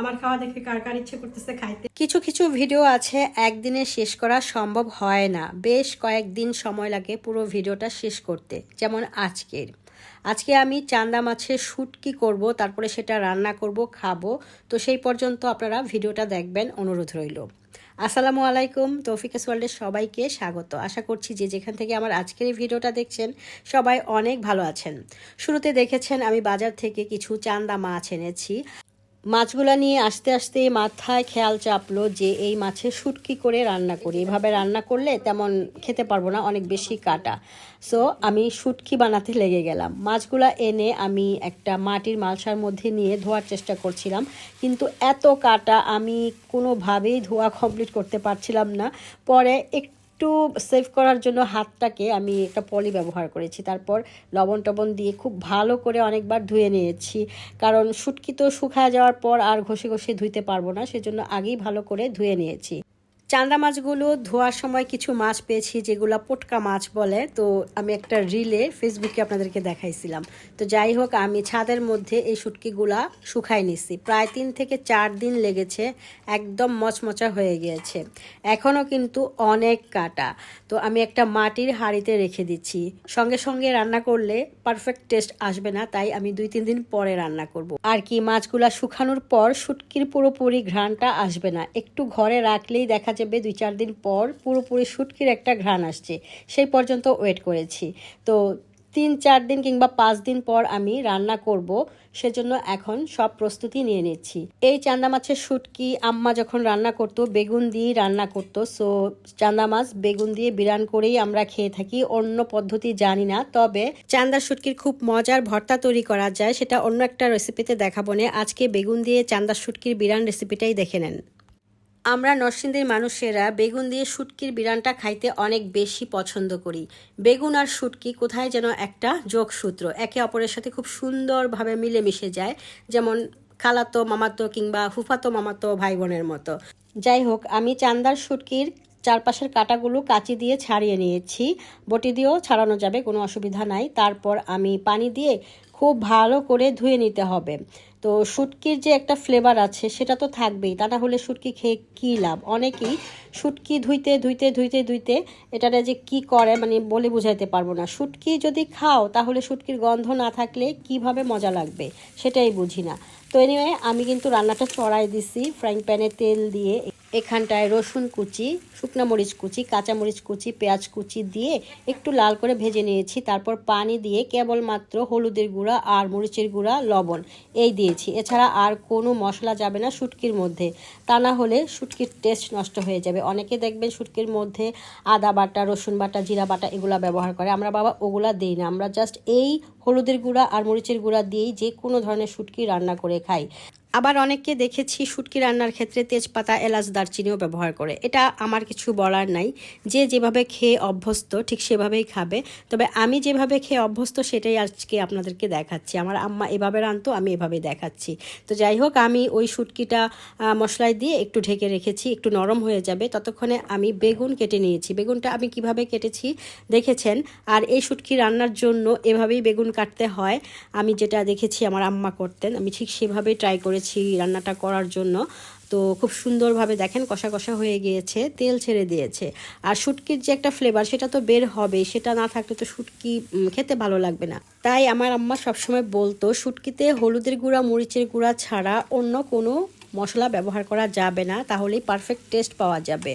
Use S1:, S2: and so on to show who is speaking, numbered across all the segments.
S1: আমার খাওয়া দেখে কার কার ইচ্ছে করতেছে খাইতে।
S2: কিছু কিছু ভিডিও আছে, একদিনে শেষ করা সম্ভব হয় না। বেশ কয়েকদিন সময় লাগে পুরো ভিডিওটা শেষ করতে, যেমন আজকের। আজকে আমি চান্দা মাছের শুটকি করব, তারপরে সেটা রান্না করব, খাব। তো সেই পর্যন্ত আপনারা ভিডিওটা দেখবেন, অনুরোধ রইল। আসসালামু আলাইকুম, তৌফিকাস ওয়ার্ল্ডের সবাইকে স্বাগত। আশা করছি যে যেখান থেকে আমার আজকের এই ভিডিওটা দেখছেন, সবাই অনেক ভালো আছেন। শুরুতে দেখেছেন আমি বাজার থেকে কিছু চান্দা মাছ এনেছি। মাছগুলা নিয়ে আস্তে আস্তে মাথায় খেয়াল চাপলো যে এই মাছের শুটকি করে রান্না করি। এভাবে রান্না করলে তেমন খেতে পারব না, অনেক বেশি কাটা। সো আমি শুটকি বানাতে লেগে গেলাম। মাছগুলা এনে আমি একটা মাটির মালসার মধ্যে নিয়ে ধোয়ার চেষ্টা করছিলাম। কিন্তু এত কাটা আমি কোনোভাবেই ধোয়া কমপ্লিট করতে পারছিলাম না। পরে একটু একটু সেভ করার জন্য হাতটাকে আমি একটা পলি ব্যবহার করেছি। তারপর লবণ টবণ দিয়ে খুব ভালো করে অনেকবার ধুয়ে নিয়েছি। কারণ শুটকি তো শুকায় যাওয়ার পর আর ঘষে ঘষে ধুইতে পারব না, সেজন্য আগেই ভালো করে ধুয়ে নিয়েছি। চান্দা মাছগুলো ধোয়ার সময় কিছু মাছ পেয়েছি, যেগুলো পটকা মাছ বলে। তো আমি একটা রিলে ফেসবুকে আপনাদেরকে দেখাইছিলাম। তো যাই হোক, আমি ছাদের মধ্যে এই শুটকিগুলা শুকাই নিছি। প্রায় তিন থেকে চার দিন লেগেছে, একদম মচমচা হয়ে গিয়েছে। এখনও কিন্তু অনেক কাটা। তো আমি একটা মাটির হাঁড়িতে রেখে দিচ্ছি। সঙ্গে সঙ্গে রান্না করলে পারফেক্ট টেস্ট আসবে না, তাই আমি দুই তিন দিন পরে রান্না করব। আর কি, মাছগুলা শুকানোর পর শুটকির পুরোপুরি ঘ্রাণটা আসবে না। একটু ঘরে রাখলেই দেখা যাবে দুই চার দিন পর পুরোপুরি শুটকির একটা ঘ্রাণ আসছে। সেই পর্যন্ত ওয়েট করেছি। তো তিন চার দিন কিংবা পাঁচ দিন পর আমি রান্না করব, সেজন্য এখন সব প্রস্তুতি নিয়ে নিচ্ছি। এই চান্দা মাছের শুটকি আম্মা যখন রান্না করতো, বেগুন দিয়ে রান্না করতো সো চান্দা মাছ বেগুন দিয়ে বিরান করেই আমরা খেয়ে থাকি। অন্য পদ্ধতি জানি না, তবে চান্দা শুটকির খুব মজার ভর্তা তৈরি করা যায়, সেটা অন্য একটা রেসিপিতে দেখাবো আজকে বেগুন দিয়ে চান্দা শুটকির বিরান রেসিপিটাই দেখে নেন। আমরা নরসিংদীর মানুষেরা বেগুন দিয়ে শুটকির বিরানটা খাইতে অনেক বেশি পছন্দ করি। বেগুন আর শুটকি কোথায় যেন একটা যোগসূত্র। একে অপরের সাথে খুব সুন্দরভাবে মিলেমিশে যায়, যেমন খালাতো মামাতো কিংবা ফুফাতো মামাতো ভাই বোনের মতো। যাই হোক, আমি চান্দার শুটকির চারপাশের কাটাগুলো কাঁচি দিয়ে ছাড়িয়ে নিয়েছি। বটি দিয়েও ছাড়ানো যাবে, কোনো অসুবিধা নাই। তারপর আমি পানি দিয়ে খুব ভালো করে ধুয়ে নিতে হবে। তো শুটকির যে একটা ফ্লেভার আছে, সেটা তো থাকবেই। তা না হলে শুটকি খেয়ে কী লাভ? অনেকেই শুটকি ধুইতে ধুইতে ধুইতে ধুইতে এটারে যে কি করে মানে বলে বুঝাইতে পারব না। শুটকি যদি খাও, তাহলে শুটকির গন্ধ না থাকলে কীভাবে মজা লাগবে সেটাই বুঝি না। তো এনিওয়ে আমি কিন্তু রান্নাটা চড়াই দিছি ফ্রাইং প্যানে তেল দিয়ে। এখানটায় রসুন কুচি, শুকনো মরিচ কুচি, কাঁচা মরিচ কুচি, পেঁয়াজ কুচি দিয়ে একটু লাল করে ভেজে নিয়েছি। তারপর পানি দিয়ে কেবলমাত্র হলুদের গুঁড়া আর মরিচের গুঁড়া, লবণ এই দিয়েছি। এছাড়া আর কোনো মশলা যাবে না শুটকির মধ্যে। তা না হলে শুটকির টেস্ট নষ্ট হয়ে যাবে। অনেকে দেখবেন শুটকির মধ্যে আদা বাটা, রসুন বাটা, জিরা বাটা এগুলা ব্যবহার করে। আমরা বাবা ওগুলা দিই না। আমরা জাস্ট এই হলুদের গুঁড়া আর মরিচের গুঁড়া দিয়েই যে কোনো ধরনের শুটকি রান্না করে খাই। আবার অনেককে দেখেছি শুটকি রান্নার ক্ষেত্রে তেজপাতা, এলাচ, দারচিনিও ব্যবহার করে। এটা আমার কিছু বলার নাই। যে যেভাবে খেয়ে অভ্যস্ত, ঠিক সেভাবেই খাবে। তবে আমি যেভাবে খেয়ে অভ্যস্ত, সেটাই আজকে আপনাদেরকে দেখাচ্ছি। আমার আম্মা এভাবে রানতো আমি এভাবে দেখাচ্ছি। তো যাই হোক, আমি ওই শুটকিটা মশলায় দিয়ে একটু ঢেকে রেখেছি, একটু নরম হয়ে যাবে। ততক্ষণে আমি বেগুন কেটে নিয়েছি। বেগুনটা আমি কীভাবে কেটেছি দেখেছেন? আর এই শুটকি রান্নার জন্য এভাবেই বেগুন কাটতে হয়। আমি যেটা দেখেছি আমার আম্মা করতেন, আমি ঠিক সেভাবেই ট্রাই করেছি। রান্নাটা করার জন্য। তো খুব সুন্দরভাবে দেখেন কষা কষা হয়ে গিয়েছে, তেল ছেড়ে দিয়েছে। আর শুটকির যে একটা ফ্লেভার সেটা তো বের হবে, সেটা না থাকলে তো শুটকি খেতে ভালো লাগবে না। তাই আমার আম্মা সবসময় বলতো, শুটকিতে হলুদের গুঁড়া, মরিচের গুঁড়া ছাড়া অন্য কোনো মশলা ব্যবহার করা যাবে না তাহলেই পারফেক্ট টেস্ট পাওয়া যাবে।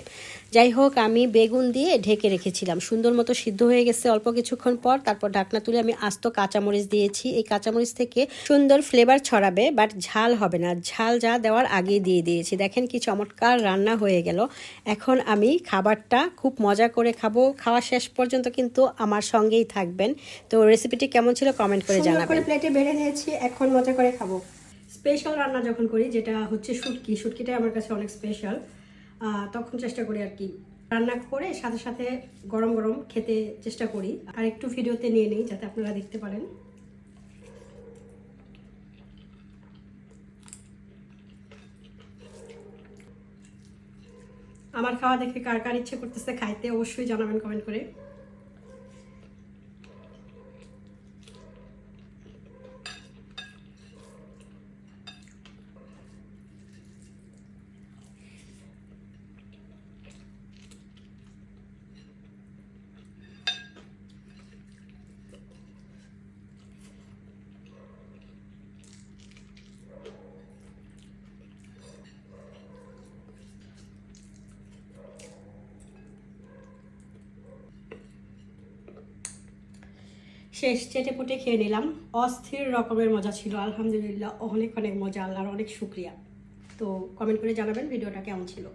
S2: যাই হোক আমি বেগুন দিয়ে ঢেকে রেখেছিলাম। সুন্দর মতো সিদ্ধ হয়ে গেছে অল্প কিছুক্ষণ পর। তারপর ঢাকনা তুলে আমি আস্ত কাঁচামরিচ দিয়েছি। এই কাঁচামরিচ থেকে সুন্দর ফ্লেভার ছড়াবে বাট ঝাল হবে না। ঝাল যা দেওয়ার আগেই দিয়ে দিয়েছি। দেখেন কি চমৎকার রান্না হয়ে গেল। এখন আমি খাবারটা খুব মজা করে খাব। খাওয়া শেষ পর্যন্ত কিন্তু আমার সঙ্গেই থাকবেন। তো রেসিপিটি কেমন ছিল কমেন্ট করে জানাবেন।
S1: প্লেটে বেড়ে নিয়েছি। এখন মজা করে খাব। স্পেশাল রান্না যখন করি, যেটা হচ্ছে শুটকি, শুটকিটাই আমার কাছে অনেক স্পেশাল তখন চেষ্টা করি আর কি। রান্না করে সাথে সাথে গরম গরম খেতে চেষ্টা করি। আর একটু ভিডিওতে নিয়ে নিই, যাতে আপনারা দেখতে পারেন। আমার খাওয়া দেখে কার কার ইচ্ছে করতেছে খাইতে, অবশ্যই জানাবেন কমেন্ট করে। শেষ চেটে পুটে খেয়ে নিলাম। অস্থির রকমের মজা ছিল। আলহামদুলিল্লাহ, অনেক অনেক মজা। আল্লাহর অনেক শুক্রিয়া। তো কমেন্ট করে জানাবেন ভিডিওটা কেমন ছিল।